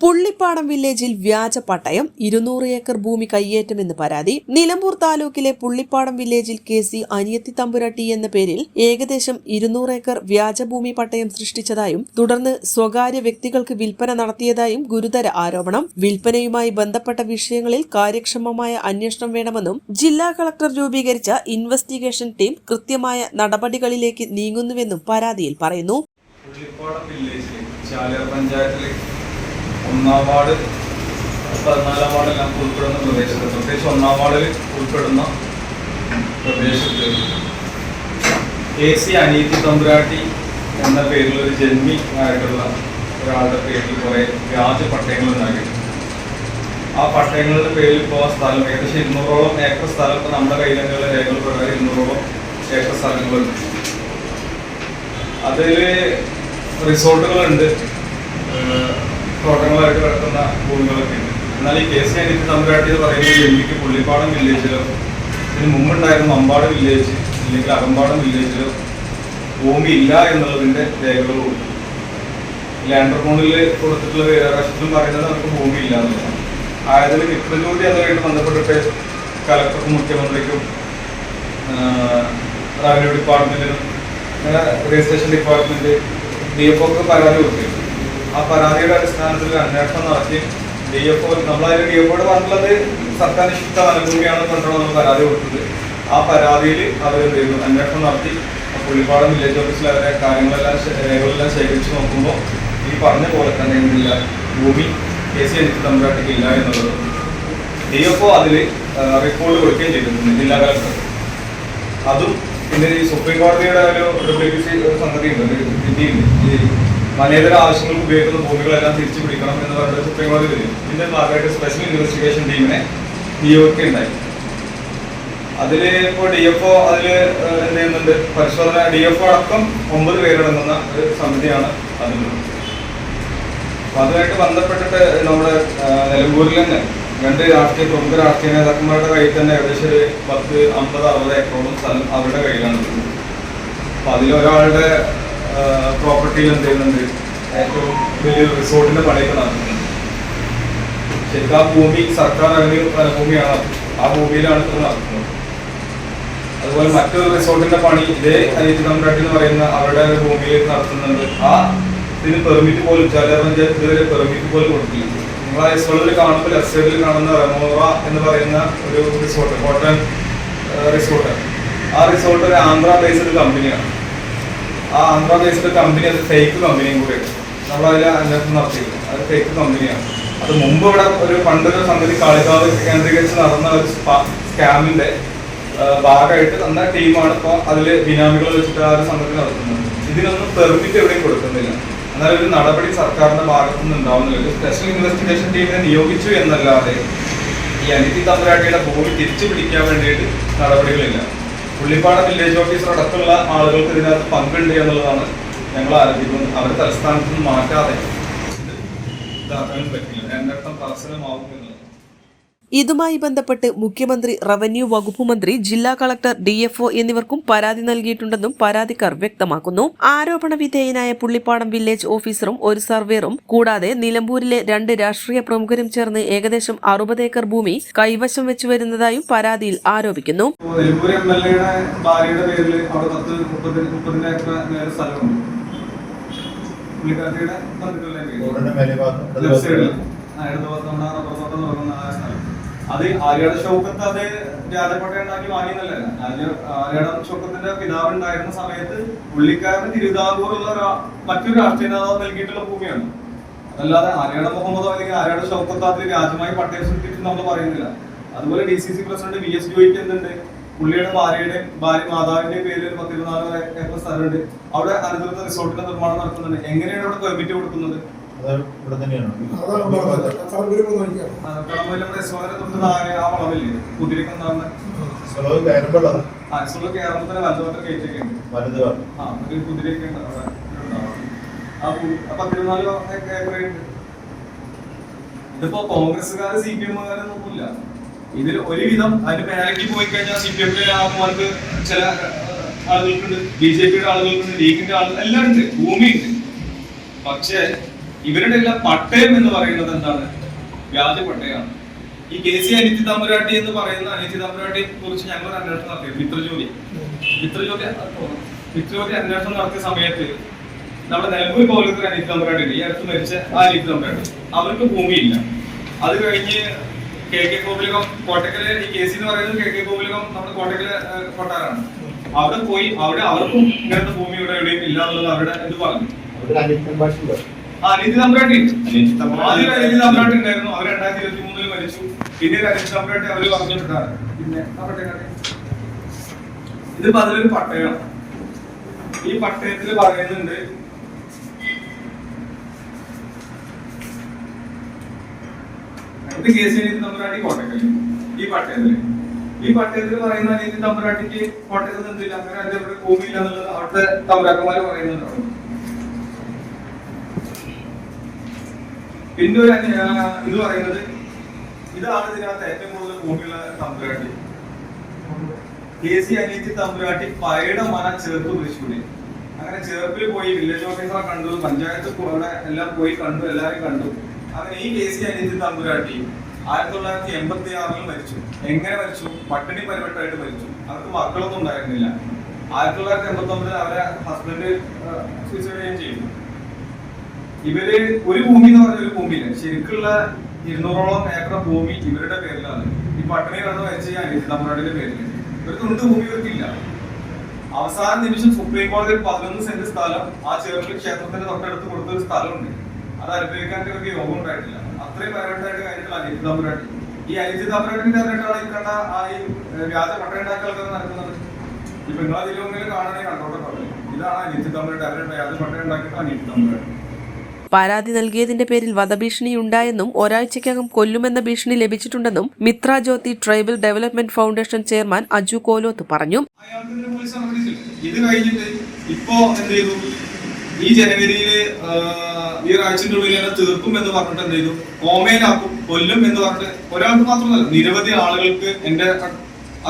Pullippadam വില്ലേജിൽ വ്യാജ പട്ടയം ഇരുന്നൂറ് ഏക്കർ ഭൂമി കയ്യേറ്റമെന്ന് പരാതി നിലമ്പൂർ താലൂക്കിലെ പുള്ളിപ്പാടം വില്ലേജിൽ കെ സി അനിയത്തി തമ്പുരട്ടി എന്ന പേരിൽ ഏകദേശം ഇരുന്നൂറ് ഏക്കർ വ്യാജ ഭൂമി പട്ടയം സൃഷ്ടിച്ചതായും തുടർന്ന് സ്വകാര്യ വ്യക്തികൾക്ക് വിൽപ്പന നടത്തിയതായും ഗുരുതര ആരോപണം. വിൽപ്പനയുമായി ബന്ധപ്പെട്ട വിഷയങ്ങളിൽ കാര്യക്ഷമമായ അന്വേഷണം വേണമെന്നും ജില്ലാ കളക്ടർ രൂപീകരിച്ച ഇൻവെസ്റ്റിഗേഷൻ ടീം കൃത്യമായ നടപടികളിലേക്ക് നീങ്ങുന്നുവെന്നും പരാതിയിൽ പറയുന്നു. പഞ്ചായത്തിലെ ഒന്നാം വാർഡ് പതിനാലാം വാർഡെല്ലാം ഉൾപ്പെടുന്ന പ്രദേശത്ത് പ്രത്യേകിച്ച് ഒന്നാം വാർഡിൽ ഉൾപ്പെടുന്ന പ്രദേശത്ത് എ സി അനീതി തമ്പുരാട്ടി എന്ന പേരിൽ ഒരു ജന്മി ആയിട്ടുള്ള ഒരാളുടെ പേരിൽ കുറേ വ്യാജ പട്ടയങ്ങൾ ഉണ്ടാക്കി ആ പട്ടയങ്ങളുടെ പേരിൽ ഇപ്പോൾ സ്ഥലം ഏകദേശം ഇരുന്നൂറോളം ഏക്കർ സ്ഥലം ഇപ്പോൾ നമ്മുടെ കയ്യിൽ തന്നെയുള്ള രേഖകൾ പ്രകാരം ഇരുന്നൂറോളം ഏക്കർ സ്ഥലങ്ങളുണ്ട്. അതിൽ റിസോർട്ടുകളുണ്ട്. തോട്ടങ്ങളായിട്ട് കിടക്കുന്ന ഭൂമികളൊക്കെ ഉണ്ട്. എന്നാൽ ഈ കെ സി തമ്പുരാട്ടി എന്ന് പറയുന്നത് ഡൽഹിക്ക് പുള്ളിപ്പാടം വില്ലേജിലോ ഇതിന് മുമ്പുണ്ടായിരുന്ന അമ്പാട് വില്ലേജ് അല്ലെങ്കിൽ അകമ്പാടം വില്ലേജിലോ ഭൂമി ഇല്ല എന്നുള്ളതിന്റെ രേഖകൾ കൊടുത്തു. ലാൻഡർ ഫോണിൽ കൊടുത്തിട്ടുള്ള വിവരാവകാശത്തിലും പറയുന്നത് നമുക്ക് ഭൂമി ഇല്ല എന്നുള്ളതാണ്. ആയതിൽ വിക്രജോതി അതുമായിട്ട് ബന്ധപ്പെട്ടിട്ട് കലക്ടർക്കും മുഖ്യമന്ത്രിക്കും റവന്യൂ ഡിപ്പാർട്ട്മെന്റിനും രജിസ്ട്രേഷൻ ഡിപ്പാർട്ട്മെന്റ് ഡി എഫ് ഒക്കെ പരാതി കൊടുത്തിരുന്നു ആ പരാതിയുടെ അടിസ്ഥാനത്തിൽ അന്വേഷണം നടത്തി. ഡി എഫ് ഒ നമ്മളതിൽ ഡി എഫ് ഒയുടെ പറഞ്ഞിട്ടുള്ളത് സർക്കാർ നിശ്ചിത വനഭൂമിയാണെന്ന് പറഞ്ഞിട്ടാണ് നമ്മൾ പരാതി കൊടുത്തത്. ആ പരാതിയിൽ അവർ എന്ത് ചെയ്തു? അന്വേഷണം നടത്തി. പുള്ളിപ്പാടം വില്ലേജ് ഓഫീസിൽ അവരെ കാര്യങ്ങളെല്ലാം രേഖകളെല്ലാം ശേഖരിച്ച് നോക്കുമ്പോൾ ഈ പറഞ്ഞ പോലെ തന്നെ എന്തില്ല? ഭൂമി കെ സി എനിക്ക് തമ്പുരാട്ടിക്ക് ഇല്ല എന്നുള്ളത്. ഡി എഫ് ഒ അതിൽ റിപ്പോർട്ട് കൊടുക്കുകയും ചെയ്തിട്ടുണ്ട് ജില്ലാ കലക്ടർ. അതും പിന്നെ ഈ സുപ്രീം കോടതിയുടെ ഒരു ഡബ്ല്യൂബിസി ഒരു സംഗതി ഉണ്ട് വിധിയുണ്ട്. മതേതര ആവശ്യങ്ങൾക്ക് ഉപയോഗിക്കുന്ന ഭൂമികളെല്ലാം തിരിച്ചു പിടിക്കണം എന്ന് പറഞ്ഞിട്ട് സുപ്രീം കോടതി വരും. ഇതിന്റെ ഭാഗമായിട്ട് സ്പെഷ്യൽ ഇൻവെസ്റ്റിഗേഷൻ ടീമിനെ നിയോഗിക്കുകയുണ്ടായി അതിൽ ഇപ്പോൾ ഡി എഫ് ഒ അതിൽ എന്ത് ചെയ്യുന്നുണ്ട്? പരിശോധന ഡി എഫ് ഒ അടക്കം ഒമ്പത് പേരടങ്ങുന്ന ഒരു സമിതിയാണ് അതിലുള്ളത് അതുമായിട്ട് ബന്ധപ്പെട്ടിട്ട് നമ്മുടെ നിലമ്പൂരിൽ തന്നെ രണ്ട് രാഷ്ട്രീയ പ്രമുഖ രാഷ്ട്രീയ നേതാക്കന്മാരുടെ കയ്യിൽ തന്നെ ഏകദേശം ഒരു പത്ത് അമ്പത് അറുപത് ഏക്കറോളം സ്ഥലം അവരുടെ കയ്യിലാണ് അപ്പൊ അതിലൊരാളുടെ പ്രോപ്പർട്ടിയിൽ എന്ത് ചെയ്യുന്നുണ്ട് ഏറ്റവും വലിയൊരു റിസോർട്ടിന്റെ പണിയൊക്കെ നടത്തുന്നുണ്ട് ശരിക്കും ആ ഭൂമി സർക്കാർ റവന്യൂ ഭൂമിയാണ്. ആ ഭൂമിയിലാണ് ഇത് നടത്തുന്നത് അതുപോലെ മറ്റൊരു റിസോർട്ടിന്റെ പണി ഇതേ അനിയത്തി എന്ന് പറയുന്ന അവരുടെ ഭൂമിയിലേക്ക് നടത്തുന്നുണ്ട്. ആ ഇതിന് പെർമിറ്റ് പോലും ജല പഞ്ചായത്ത് ഇതുവരെ പെർമിറ്റ് പോലും കൊടുക്കില്ല നിങ്ങൾ ആ എസ്വളിൽ കാണുമ്പോൾ ലെഫ്റ്റ് കാണുന്ന റെമോറ എന്ന് പറയുന്ന ഒരു റിസോർട്ട് കോട്ടൺ റിസോർട്ട് ആ റിസോർട്ട് ഒരു ആന്ധ്ര ബേസ്ഡ് കമ്പനിയാണ് ആ ആന്ധ്ര ബേസ്ഡ് കമ്പനി അത് ഫേക്ക് കമ്പനിയും കൂടെയാണ്. നമ്മൾ അതിൽ അന്വേഷണം നടത്തിയില്ല അത് ഫേക്ക് കമ്പനിയാണ് അത് മുമ്പ് ഇവിടെ ഒരു പണ്ടൊരു സംഗതി കാളികാവ് കേന്ദ്രീകരിച്ച് നടന്ന ഒരു സ്കാമിന്റെ ഭാഗമായിട്ട് തന്ന ടീമാണ് ഇപ്പോൾ അതിൽ ബിനാമികൾ വെച്ചിട്ട് ആ ഒരു സംഗതി നടത്തുന്നത്. ഇതിനൊന്നും പെർമിറ്റ് എവിടെയും കൊടുക്കുന്നില്ല. എന്നാൽ ഒരു നടപടി സർക്കാരിന്റെ ഭാഗത്തു നിന്ന് ഉണ്ടാവുന്നില്ല സ്പെഷ്യൽ ഇൻവെസ്റ്റിഗേഷൻ ടീമിനെ നിയോഗിച്ചു എന്നല്ലാതെ ഈ അനിതി തമ്പുരാട്ടിയുടെ ഭൂമി തിരിച്ചു പിടിക്കാൻ വേണ്ടിയിട്ട് നടപടികളില്ല. പുള്ളിപ്പാട വില്ലേജ് ഓഫീസർ അടക്കമുള്ള ആളുകൾക്ക് ഇതിനകത്ത് പങ്കുണ്ട് എന്നുള്ളതാണ് ഞങ്ങൾ ആരംഭിക്കുന്നത് അവരെ തലസ്ഥാനത്ത് നിന്ന് മാറ്റാതെ. ഇത് ഇതാക്കാൻ പറ്റില്ല. അർത്ഥം കർശനമാവും എന്നുള്ളത് ഇതുമായി ബന്ധപ്പെട്ട് മുഖ്യമന്ത്രി റവന്യൂ വകുപ്പ് മന്ത്രി ജില്ലാ കളക്ടർ ഡിഎഫ്ഒ എന്നിവർക്കും പരാതി നൽകിയിട്ടുണ്ടെന്നും പരാതിക്കാർ വ്യക്തമാക്കുന്നു. ആരോപണ വിധേയനായ പുള്ളിപ്പാടം വില്ലേജ് ഓഫീസറും ഒരു സർവേറും കൂടാതെ നിലമ്പൂരിലെ രണ്ട് രാഷ്ട്രീയ പ്രമുഖരും ചേർന്ന് ഏകദേശം അറുപത് ഏക്കർ ഭൂമി കൈവശം വെച്ചു വരുന്നതായും പരാതിയിൽ ആരോപിക്കുന്നു. പുള്ളിക്കാരിയുടെ അത് ആര്യാട ഷൗക്കത്ത് അത് രാജപട്ട ഉണ്ടാക്കി വാങ്ങിയെന്നല്ല ആര്യാട ഷൗക്കത്തിന്റെ പിതാവ് ഉണ്ടായിരുന്ന സമയത്ത് പുള്ളിക്കാരന് തിരുവിതാംകൂറുള്ള മറ്റൊരു രാഷ്ട്രീയ നേതാവ് നൽകിയിട്ടുള്ള ഭൂമിയാണ്. അതല്ലാതെ ആര്യാട മുഹമ്മദോ അല്ലെങ്കിൽ ആര്യാട ആര്യാട് അതിൽ രാജ്യമായി പട്ടയം സൃഷ്ടിച്ചു നമ്മൾ പറയുന്നില്ല. അതുപോലെ D C C president V S ജോയിക്ക് എന്തുണ്ട്? പുള്ളിയുടെ ഭാര്യയുടെയും ഭാര്യ മാതാവിന്റെയും പേരിൽ ഒരു പത്തിരുപത്തിനാല് ഏക്കർ സ്ഥലമുണ്ട്. അവിടെ അനുദൃത റിസോർട്ടിന്റെ നിർമ്മാണം നടത്തുന്നുണ്ട് എങ്ങനെയാണ് അവിടെ പെർമിറ്റ് കൊടുക്കുന്നത്? ഇവിടെ തന്നെയാണ്? ഇതിപ്പോ കോൺഗ്രസ്സുകാര് സി പി എമ്മുകാരൊന്നുമില്ല ഇതിൽ ഒരുവിധം അതിന് മേലേക്ക് പോയി കഴിഞ്ഞാൽ സി പി എമ്മിലെ ആൾക്കാർക്ക് ചില ആളുകൾക്കുണ്ട്. ബി ജെ പിയുടെ ആളുകൾക്കുണ്ട് ലീഗിന്റെ ആളുകൾ എല്ലാം ഉണ്ട് ഭൂമിയുണ്ട്. പക്ഷേ ഇവരുടെ എല്ലാം പട്ടയം എന്ന് പറയുന്നത് എന്താണ്? വ്യാജ പട്ടയമാണ് ഈ കെ സി അനിത്യ തമ്പുരാട്ടി എന്ന് പറയുന്ന അനിത്യ തമ്പുരാട്ടിയെ കുറിച്ച് ഞങ്ങൾ അന്വേഷണം നടത്തി. മിത്രജോലി മിത്രജോലി മിത്രജോലി അന്വേഷണം നടത്തിയ സമയത്ത് നമ്മുടെ നിലമ്പൂർ പോലത്തെ അനിത്യ തമ്പുരാട്ടി. ഈ അടുത്ത് മരിച്ച ആ അനിത്യ തമ്പുരാട്ടി. അവർക്ക് ഭൂമിയില്ല. അത് കഴിഞ്ഞ് കെ കെ കോവിലകം കോട്ടക്കൽ ഈ കെ സി എന്ന് പറയുന്നത് കെ കെ കോവിലകം നമ്മുടെ കോട്ടക്കൽ കൊട്ടാരാണ് അവിടെ പോയി അവിടെ അവർക്കും ഇങ്ങനത്തെ ഭൂമി ഇവിടെ എവിടെയും ഇല്ല എന്നുള്ളത് അവരുടെ ഇത് പറഞ്ഞു. ആ അനിയത്തി തമ്പുരാട്ടി. ആദ്യം അനിയത്തി തമ്പുരാട്ടി ഉണ്ടായിരുന്നു. അവർ രണ്ടായിരത്തി ഇരുപത്തി മൂന്നിൽ മരിച്ചു. പിന്നീട് അനിയത്തി തമ്പുരാട്ടി അവർ പറഞ്ഞിട്ടുണ്ടാണ് പിന്നെ. ഇതിപ്പോ അതിലൊരു പട്ടയമാണ് ഈ പട്ടയത്തിൽ പറയുന്നുണ്ട് ഇത് കേസ് തമ്പുരാട്ടി കോട്ടക്കൽ ഈ പട്ടയത്തിൽ. ഈ പട്ടയത്തിൽ പറയുന്ന അനിയത്തി തമ്പുരാട്ടിക്ക് കോട്ടയത്തിൽ എന്തില്ല അങ്ങനെ അതിന്റെ ഭൂമിയില്ല എന്നുള്ളത് അവിടുത്തെ തമ്പുരാക്കന്മാര് പറയുന്നുണ്ടാവും. പിന്നെ ഒരു ഇത് പറയുന്നത് ഇതാണ് ഇതിനകത്ത് ഏറ്റവും കൂടുതൽ ഭൂമിയുള്ള തമ്പുരാട്ടി. കെ സി അനിയത്തി തമ്പുരാട്ടി പയയുടെ മന ചേർപ്പ് തൃശ്ശൂര് അങ്ങനെ ചേർപ്പിൽ പോയി വില്ലേജ് ഓഫീസറെ കണ്ടു പഞ്ചായത്ത് അവിടെ എല്ലാം പോയി കണ്ടു എല്ലാവരും കണ്ടു. അങ്ങനെ ഈ കെ സി അനിയത്തി തമ്പുരാട്ടി ആയിരത്തി തൊള്ളായിരത്തി എൺപത്തി ആറിൽ മരിച്ചു. എങ്ങനെ മരിച്ചു? പട്ടിണി പരിവട്ടമായിട്ട് മരിച്ചു. അവർക്ക് മക്കളൊന്നും ഉണ്ടായിരുന്നില്ല. ആയിരത്തി തൊള്ളായിരത്തി എൺപത്തി ഒമ്പതിൽ അവരെ ഹസ്ബൻഡ് സൂയിസൈഡ് ചെയ്യുകയും ചെയ്തു ഇവർ ഒരു ഭൂമി എന്ന് പറഞ്ഞ ഒരു ഭൂമിയില്ല. ശരിക്കുള്ള ഇരുന്നൂറോളം ഏക്കർ ഭൂമി ഇവരുടെ പേരിലാണ്. ഈ പട്ടിണി കടന്ന് അനിയത്തി തമ്പുരാട്ടിന്റെ പേരിൽ ഒരു തുണ്ട് ഭൂമി ഇവർക്കില്ല. അവസാന നിമിഷം സുപ്രീം കോടതി പതിനൊന്ന് സെന്റ് സ്ഥലം ആ ചേർപ്പിൽ ക്ഷേത്രത്തിന്റെ തൊട്ടടുത്ത് കൊടുത്ത ഒരു സ്ഥലമുണ്ട്. അത് അനുഭവിക്കാൻ ഇവർക്ക് യോഗം ഉണ്ടായിട്ടില്ല. അത്രയും പരമായിട്ട് കഴിഞ്ഞിട്ടുള്ള അനിയത്തി തമ്പുരാട്ടി. ഈ അനിയത്തി തമ്പുരാട്ടിന്റെ അറിഞ്ഞിട്ടാണ് ഈ കണ്ട ആ ഈ വ്യാജ പട്ടയം ഉണ്ടാക്കിയ ആൾക്കാർ നടക്കുന്നത്. ഈ നിങ്ങളെ കാണാനേ കണ്ടോട്ടെ പറഞ്ഞു ഇതാണ് അനിയത്തി തമ്പുരാട്ടി. അവരുടെ വ്യാജ പട്ടയം ഉണ്ടാക്കിയിട്ട് അനിയത്തി തമ്പുരാട്ടി. പരാതി നൽകിയതിന്റെ പേരിൽ വധഭീഷണി ഉണ്ടായെന്നും ഒരാഴ്ചയ്ക്കകം കൊല്ലുമെന്ന ഭീഷണി ലഭിച്ചിട്ടുണ്ടെന്നും Mitra Jyothi tribal development foundation chairman Aju Koloth പറഞ്ഞു. ഇത് കഴിഞ്ഞിട്ട് ഇപ്പോ ഈ ജനുവരിയിൽ ഈ ഒരാഴ്ചന്റെ ഉള്ളിൽ തന്നെ തീർക്കും എന്ന് പറഞ്ഞിട്ട് എന്ത് ചെയ്തു? കോമയിലാക്കും കൊല്ലും എന്ന് പറഞ്ഞിട്ട് ഒരാൾക്ക് മാത്രമല്ല നിരവധി ആളുകൾക്ക് എന്റെ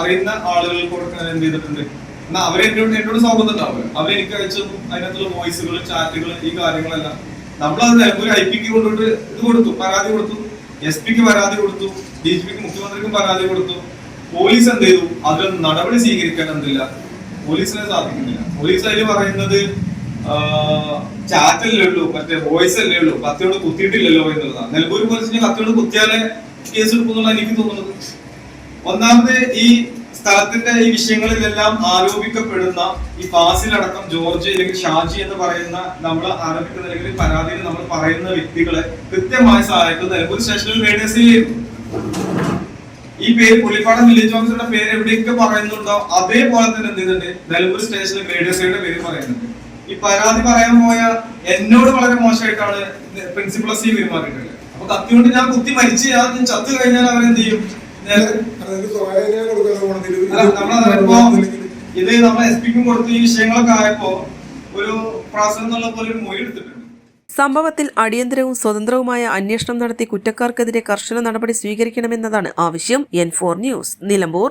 അറിയുന്ന ആളുകൾക്ക് കൊടുക്കാൻ എന്ത് ചെയ്തിട്ടുണ്ട്? എന്നാ അവരെ എന്നോട് എന്നോട് സൗഹൃദം ഉണ്ടാവുക അവരെനിക്ക് അയച്ചു അതിനകത്തുള്ള വോയിസുകൾ ചാറ്റുകൾ ഈ കാര്യങ്ങളെല്ലാം നമ്മളത് നിലമ്പൂർ ഐ പിക്ക് കൊണ്ടുപോയിട്ട് ഇത് കൊടുത്തു പരാതി കൊടുത്തു. എസ് പിക്ക് പരാതി കൊടുത്തു. ഡി ജി പിക്ക് മുഖ്യമന്ത്രിക്കും പരാതി കൊടുത്തു. പോലീസ് എന്ത് ചെയ്തു? അതിൽ നടപടി സ്വീകരിക്കാൻ എന്തില്ല? പോലീസിനെ സാധിക്കുന്നില്ല. പോലീസ് അതിൽ പറയുന്നത് ചാറ്റല്ലേ ഉള്ളൂ മറ്റേ വോയിസ് അല്ലേ ഉള്ളൂ. കത്തിയോട് കുത്തിയിട്ടില്ലല്ലോ എന്നുള്ളതാണ്. നിലമ്പൂർ പോലീസിന് കത്തിയോട് കുത്തിയാലേ കേസ് എടുക്കുന്നുള്ള എനിക്ക് തോന്നുന്നത്. ഒന്നാമത് ഈ സ്ഥലത്തിന്റെ ഈ വിഷയങ്ങളിലെല്ലാം ആരോപിക്കപ്പെടുന്ന ഈ പാസിലടക്കം ജോർജ് അല്ലെങ്കിൽ ഷാജി എന്ന് പറയുന്ന നമ്മൾ ആരോപിക്കുന്ന അല്ലെങ്കിൽ പരാതിയിൽ നമ്മൾ പറയുന്ന വ്യക്തികളെ കൃത്യമായി സഹായിക്കുന്ന നിലമ്പൂർ സ്റ്റേഷനിൽ റേഡിയസ് ഈ പേര് പുലിപ്പാടം വില്ലേജ് ഓഫീസറുടെ പേര് എവിടെയൊക്കെ പറയുന്നുണ്ടോ അതേപോലെ തന്നെ എന്ത് ചെയ്യുന്നുണ്ട്? നിലമ്പൂർ സ്റ്റേഷനിൽ മേഡിയസിയുടെ പേര് പറയുന്നുണ്ട്. ഈ പരാതി പറയാൻ പോയ എന്നോട് വളരെ മോശമായിട്ടാണ് പ്രിൻസിപ്പൾ സി പെരുമാറിയിട്ടുള്ളത് അപ്പൊ കത്തി കൊണ്ട് ഞാൻ കുത്തി മരിച്ച് ഞാൻ ചത്തു കഴിഞ്ഞാൽ അവരെന്ത് ചെയ്യും? ഇത് നമ്മൾ എസ് പിക്കും കൊടുത്ത് ഈ വിഷയങ്ങളൊക്കെ ആയപ്പോ ഒരു പ്രാസം എന്നുള്ള പോലെ ഒരു മൊഴി എടുത്തിട്ടുണ്ട്. സംഭവത്തിൽ അടിയന്തരവും സ്വതന്ത്രവുമായ അന്വേഷണം നടത്തി കുറ്റക്കാർക്കെതിരെ കർശന നടപടി സ്വീകരിക്കണമെന്നതാണ് ആവശ്യം. N four news Nilambur.